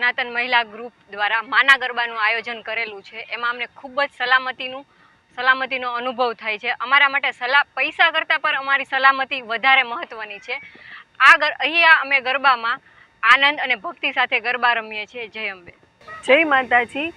સનાતન મહિલા ગ્રુપ દ્વારા માના ગરબાનું આયોજન કરેલું છે. એમાં અમને ખૂબ જ સલામતીનું, સલામતીનો અનુભવ થાય છે. અમારા માટે સલા, પૈસા કરતાં પણ અમારી સલામતી વધારે મહત્ત્વની છે. આ ગર, અહીંયા અમે ગરબામાં આનંદ અને ભક્તિ સાથે ગરબા રમીએ છીએ. જય અંબે. જય માતાજી.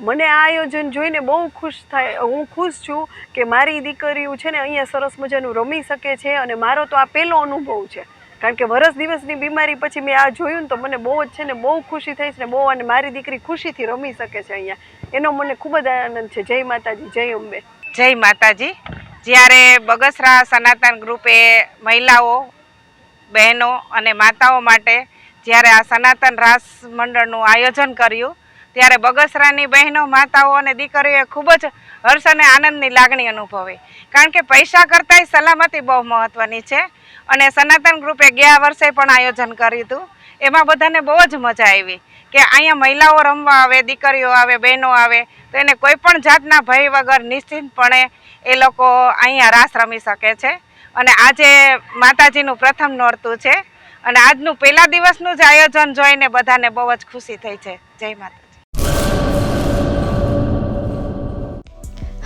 મને આ આયોજન જોઈને બહુ ખુશ થાય, હું ખુશ છું કે મારી દીકરીઓ છે ને અહીંયા સરસ મજાનું રમી શકે છે અને મારો તો આ પહેલો અનુભવ છે. કારણ કે વરસ દિવસની બીમારી પછી મેં આ જોયું તો મને બહુ જ છે ને બહુ ખુશી થઈ છે ને બહુ અને મારી દીકરી ખુશીથી રમી શકે છે અહીંયા. એનો મને ખૂબ જ આનંદ છે. જય માતાજી, જય અંબે. જય માતાજી. જ્યારે બગસરા સનાતન ગ્રુપે મહિલાઓ, બહેનો અને માતાઓ માટે જ્યારે આ સનાતન રાસ મંડળનું આયોજન કર્યું ત્યારે બગસરાની બહેનો, માતાઓ અને દીકરીઓએ ખૂબ જ હર્ષ અને આનંદની લાગણી અનુભવી. કારણ કે પૈસા કરતાંય સલામતી બહુ મહત્ત્વની છે. અને સનાતન ગ્રુપે ગયા વર્ષે પણ આયોજન કર્યું હતું. એમાં બધાને બહુ જ મજા આવી કે અહીંયા મહિલાઓ રમવા આવે, દીકરીઓ આવે, બહેનો આવે, તો એને કોઈ પણ જાતના ભય વગર નિશ્ચિંતપણે એ લોકો અહીંયા રાસ રમી શકે છે. અને આજે માતાજીનું પ્રથમ નોરતું છે. અને આજનું પહેલા દિવસનું જ આયોજન જોઈને બધાને બહુ જ ખુશી થઈ છે. જય માતાજી.